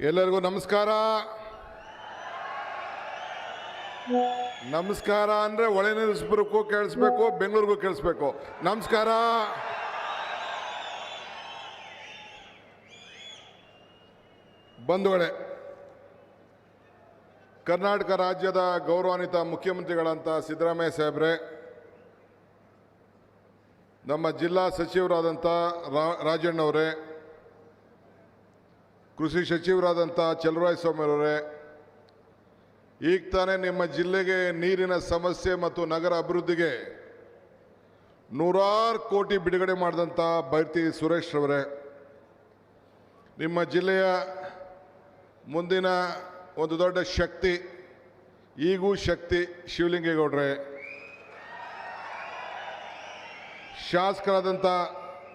ಎಲ್ಲರಿಗೂ ನಮಸ್ಕಾರ. ನಮಸ್ಕಾರ ಅಂದ್ರೆ ಒಳೆ ಕೇಳಿಸ್ಬೇಕು, ಬೆಂಗಳೂರಿಗೂ ಕೇಳಿಸ್ಬೇಕು. ನಮಸ್ಕಾರ. ಬಂಧುಗಳೇ, ಕರ್ನಾಟಕ ರಾಜ್ಯದ ಗೌರವಾನ್ವಿತ ಮುಖ್ಯಮಂತ್ರಿಗಳಂತ ಸಿದ್ದರಾಮಯ್ಯ ಸಾಹೇಬ್ರೆ, ನಮ್ಮ ಜಿಲ್ಲಾ ಸಚಿವರಾದಂಥ ರಾಜಣ್ಣವರೇ ಕೃಷಿ ಸಚಿವರಾದಂಥ ಚಲ್ಲುವರಾಯ ಸ್ವಾಮಿ ಅವರೇ, ಈಗ ತಾನೇ ನಿಮ್ಮ ಜಿಲ್ಲೆಗೆ ನೀರಿನ ಸಮಸ್ಯೆ ಮತ್ತು ನಗರ ಅಭಿವೃದ್ಧಿಗೆ ನೂರಾರು ಕೋಟಿ ಬಿಡುಗಡೆ ಮಾಡಿದಂಥ ಬೈರ್ತಿ ಸುರೇಶ್ ರವರೇ, ನಿಮ್ಮ ಜಿಲ್ಲೆಯ ಮುಂದಿನ ಒಂದು ದೊಡ್ಡ ಶಕ್ತಿ, ಈಗೂ ಶಕ್ತಿ ಶಿವಲಿಂಗೇಗೌಡ್ರೆ. ಶಾಸಕರಾದಂಥ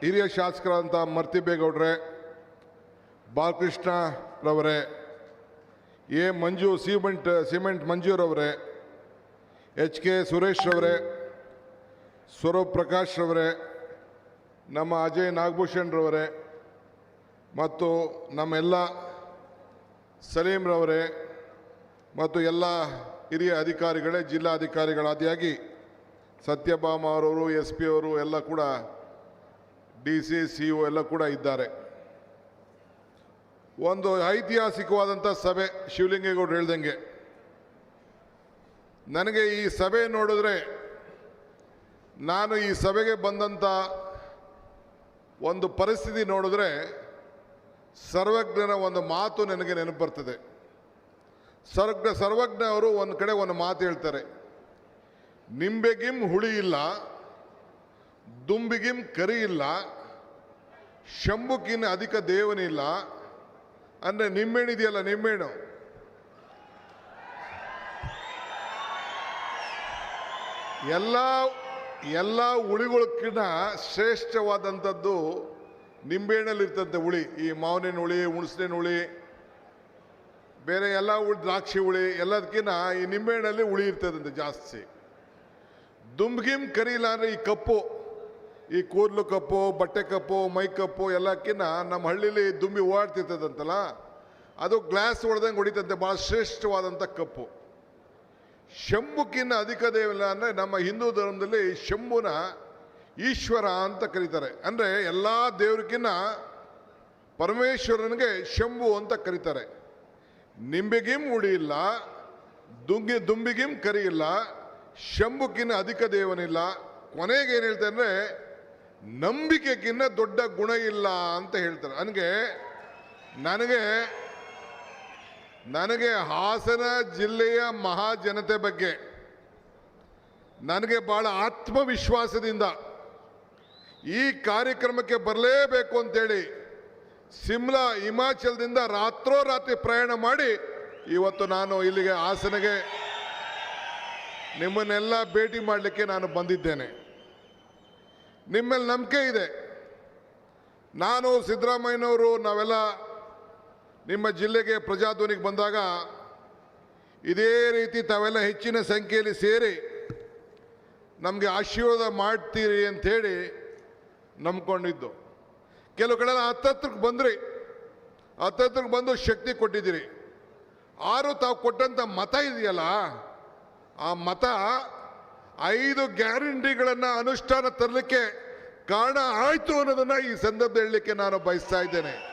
ಹಿರಿಯ ಶಾಸಕರಾದಂಥ ಮರ್ತಿಬೇಗೌಡ್ರೆ ಬಾಲಕೃಷ್ಣ ರವರೇ, ಎ ಮಂಜು ಸಿಮೆಂಟ್ ಸಿಮೆಂಟ್ ಮಂಜೂರವರೇ ಎಚ್ ಕೆ ಸುರೇಶ್ ರವರೇ, ಸ್ವರೂಪ್ ಪ್ರಕಾಶ್ ರವರೇ, ನಮ್ಮ ಅಜಯ್ ನಾಗಭೂಷಣ್ ರವರೇ ಮತ್ತು ನಮ್ಮೆಲ್ಲ ಸಲೀಂ ರವರೇ ಮತ್ತು ಎಲ್ಲ ಹಿರಿಯ ಅಧಿಕಾರಿಗಳೇ ಜಿಲ್ಲಾ ಅಧಿಕಾರಿಗಳಾದಿಯಾಗಿ ಸತ್ಯಭಾಮ ಅವರವರು ಎಸ್ ಪಿ ಅವರು ಎಲ್ಲ ಕೂಡ, ಡಿ ಸಿ ಸಿ ಒ ಎಲ್ಲ ಕೂಡ ಇದ್ದಾರೆ. ಒಂದು ಐತಿಹಾಸಿಕವಾದಂಥ ಸಭೆ ಶಿವಲಿಂಗೇಗೌಡರು ಹೇಳ್ದಂಗೆ. ನನಗೆ ಈ ಸಭೆ ನೋಡಿದ್ರೆ ನಾನು ಈ ಸಭೆಗೆ ಬಂದಂಥ ಒಂದು ಪರಿಸ್ಥಿತಿ ನೋಡಿದ್ರೆ ಸರ್ವಜ್ಞನ ಒಂದು ಮಾತು ನನಗೆ ನೆನಪು ಬರ್ತದೆ. ಸರ್ವಜ್ಞ ಸರ್ವಜ್ಞ ಅವರು ಒಂದು ಕಡೆ ಒಂದು ಮಾತು ಹೇಳ್ತಾರೆ. ನಿಂಬೆಗಿಂ ಹುಳಿ ಇಲ್ಲ, ದುಂಬಿಗಿಂ ಕರಿ ಇಲ್ಲ, ಶಂಭುಕಿನ ಅಧಿಕ ದೇವನಿಲ್ಲ ಅಂದರೆ ನಿಮ್ಮೆಣ್ಣು ಇದೆಯಲ್ಲ ನಿಮ್ಮೆಣ್ಣು ಎಲ್ಲ ಎಲ್ಲ ಹುಳಿಗಳಕ್ಕಿಂತ ಶ್ರೇಷ್ಠವಾದಂಥದ್ದು ನಿಂಬೆಹಣ್ಣಲ್ಲಿ ಇರ್ತದೆ ಹುಳಿ, ಈ ಮಾವಿನ ಹುಳಿ ಹುಣಸಿನ ಹುಳಿ, ಬೇರೆ ಎಲ್ಲ ಹುಳಿ, ದ್ರಾಕ್ಷಿ ಹುಳಿ ಎಲ್ಲದಕ್ಕಿಂತ ಈ ನಿಂಬೆಹಣ್ಣಲ್ಲಿ ಹುಳಿ ಇರ್ತದಂತೆ ಜಾಸ್ತಿ. ದುಂಬ್ಗಿಮ್ ಕರೀಲ ಅಂದರೆ ಈ ಕಪ್ಪು. ಈ ಕೂದಲು ಕಪ್ಪು, ಬಟ್ಟೆ ಕಪ್ಪು, ಮೈ ಕಪ್ಪು ಎಲ್ಲಕ್ಕಿನ್ನ ನಮ್ಮ ಹಳ್ಳಿಲಿ ದುಂಬಿ ಓಡಾಡ್ತಿರ್ತದಂತಲ್ಲ ಅದು ಗ್ಲಾಸ್ ಹೊಡೆದಂಗೆ ಹೊಡಿತಂತೆ ಭಾಳ ಶ್ರೇಷ್ಠವಾದಂಥ ಕಪ್ಪು. ಶಂಭುಕಿನ್ನ ಅಧಿಕ ದೇವಿಲ್ಲ ಅಂದರೆ ನಮ್ಮ ಹಿಂದೂ ಧರ್ಮದಲ್ಲಿ ಶಂಭುನ ಈಶ್ವರ ಅಂತ ಕರೀತಾರೆ. ಅಂದರೆ ಎಲ್ಲ ದೇವ್ರಿಗಿನ್ನ ಪರಮೇಶ್ವರನಿಗೆ ಶಂಭು ಅಂತ ಕರೀತಾರೆ. ನಿಂಬಿಗಿಂ ಉಳಿಯಿಲ್ಲ ಇಲ್ಲ ದುಂಗಿ ದುಂಬಿಗಿಂ ಕರಿಯಿಲ್ಲ, ಶಂಭುಕಿನ್ನ ಅಧಿಕ ದೇವನಿಲ್ಲ. ಕೊನೆಗೆ ಏನು ಹೇಳ್ತಾರೆ ಅಂದರೆ ನಂಬಿಕೆಗಿನ್ನ ದೊಡ್ಡ ಗುಣ ಇಲ್ಲ ಅಂತ ಹೇಳ್ತಾರೆ. ನನಗೆ ನನಗೆ ನನಗೆ ಹಾಸನ ಜಿಲ್ಲೆಯ ಮಹಾಜನತೆ ಬಗ್ಗೆ ನನಗೆ ಬಹಳ ಆತ್ಮವಿಶ್ವಾಸದಿಂದ ಈ ಕಾರ್ಯಕ್ರಮಕ್ಕೆ ಬರಲೇಬೇಕು ಅಂತೇಳಿ ಸಿಮ್ಲಾ ಹಿಮಾಚಲದಿಂದ ರಾತ್ರೋರಾತ್ರಿ ಪ್ರಯಾಣ ಮಾಡಿ ಇವತ್ತು ನಾನು ಇಲ್ಲಿಗೆ ಹಾಸನಗೆ ನಿಮ್ಮನ್ನೆಲ್ಲ ಭೇಟಿ ಮಾಡಲಿಕ್ಕೆ ನಾನು ಬಂದಿದ್ದೇನೆ. ನಿಮ್ಮಲ್ಲಿ ನಂಬಿಕೆ ಇದೆ. ನಾನು ಸಿದ್ದರಾಮಯ್ಯನವರು ನಾವೆಲ್ಲ ನಿಮ್ಮ ಜಿಲ್ಲೆಗೆ ಪ್ರಜಾಧ್ವನಿಗೆ ಬಂದಾಗ ಇದೇ ರೀತಿ ತಾವೆಲ್ಲ ಹೆಚ್ಚಿನ ಸಂಖ್ಯೆಯಲ್ಲಿ ಸೇರಿ ನಮಗೆ ಆಶೀರ್ವಾದ ಮಾಡ್ತೀರಿ ಅಂಥೇಳಿ ನಂಬ್ಕೊಂಡಿದ್ದು. ಕೆಲವು ಕಡೆ ಹತ್ತತ್ರಕ್ಕೆ ಬಂದ್ರಿ. ಹತ್ತತ್ರಕ್ಕೆ ಬಂದು ಶಕ್ತಿ ಕೊಟ್ಟಿದ್ದೀರಿ. ಆರು ತಾವು ಕೊಟ್ಟಂಥ ಮತ ಇದೆಯಲ್ಲ, ಆ ಮತ ಐದು ಗ್ಯಾರಂಟಿಗಳನ್ನು ಅನುಷ್ಠಾನ ತರಲಿಕ್ಕೆ ಕಾರಣ ಆಯಿತು ಅನ್ನೋದನ್ನು ಈ ಸಂದರ್ಭ ಹೇಳಲಿಕ್ಕೆ ನಾನು ಬಯಸ್ತಾ ಇದ್ದೇನೆ.